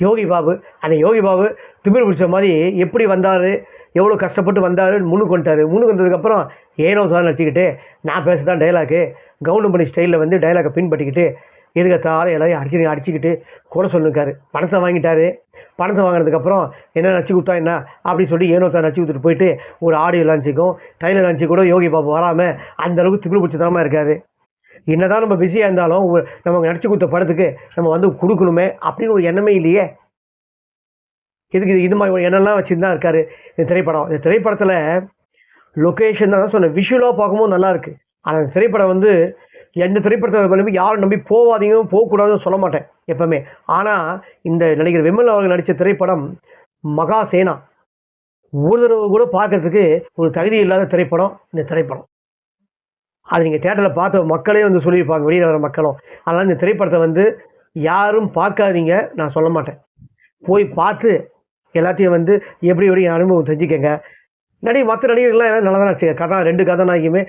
யோகி பாபு அந்த யோகி பாபு திமிர் பிடிச்ச மாதிரி எப்படி வந்தார் எவ்வளோ கஷ்டப்பட்டு வந்தார் முன்னுக்கு வந்துட்டார் முன்னுக்கு வந்ததுக்கப்புறம் ஏனோ சார் நடிச்சுக்கிட்டு நான் பேச தான் டைலாக்கு பண்ணி ஸ்டைலில் வந்து டைலாக்கை பின்பற்றிக்கிட்டு எதுக்கத்தாலும் எல்லாரையும் அடிச்சு அடிச்சுக்கிட்டு கூட சொல்லிருக்காரு பணத்தை வாங்கிட்டாரு. பணத்தை வாங்கினதுக்கப்புறம் என்ன நச்சு கொடுத்தா என்ன அப்படின்னு சொல்லி ஏனோ சார் நச்சு கொடுத்துட்டு போயிட்டு ஒரு ஆடியோ லான்ச்சுக்கும் டைலர் லான்ச்சு கூட யோகி பாபு வராமல் அந்த அளவுக்கு திமிர் இருக்காரு. என்ன என்னதான் நம்ம பிஸியாக இருந்தாலும் நமக்கு நம்ம நடிச்சு கொடுத்த படத்துக்கு நம்ம வந்து கொடுக்கணுமே அப்படின்னு ஒரு எண்ணமே இல்லையே. எதுக்கு இது- இது மாதிரி ஒரு எண்ணம்லாம் வச்சுட்டு தான் இருக்காரு இந்த திரைப்படம். இந்த திரைப்படத்தில் லொக்கேஷன் தான் சொன்னேன். விஷுவலாக பார்க்கும்போது நல்லாயிருக்கு ஆனால் இந்த திரைப்படம் வந்து எந்த திரைப்படத்தை நம்பி யாரும் நம்பி போகாதீங்க போகக்கூடாதுன்னு சொல்ல மாட்டேன் எப்போவுமே. ஆனால் இந்த நடிகர் விமல் அவர்கள் நடித்த திரைப்படம் மகா சேனா. ஒரு தடவை கூட பார்க்கறதுக்கு ஒரு தகுதி இல்லாத திரைப்படம் இந்த திரைப்படம். அது நீங்கள் தேட்டரில் பார்த்த மக்களே வந்து சொல்லியிருப்பாங்க வெளியில் வர மக்களும். அதனால் இந்த திரைப்படத்தை வந்து யாரும் பார்க்காதீங்க. நான் சொல்ல மாட்டேன். போய் பார்த்து எல்லாத்தையும் வந்து எப்படி எப்படி அனுபவம் தெரிஞ்சுக்கங்க. நடிகை மற்ற நடிகர்கள்லாம் நல்லா தான் கதை ரெண்டு கதாநாயகியுமே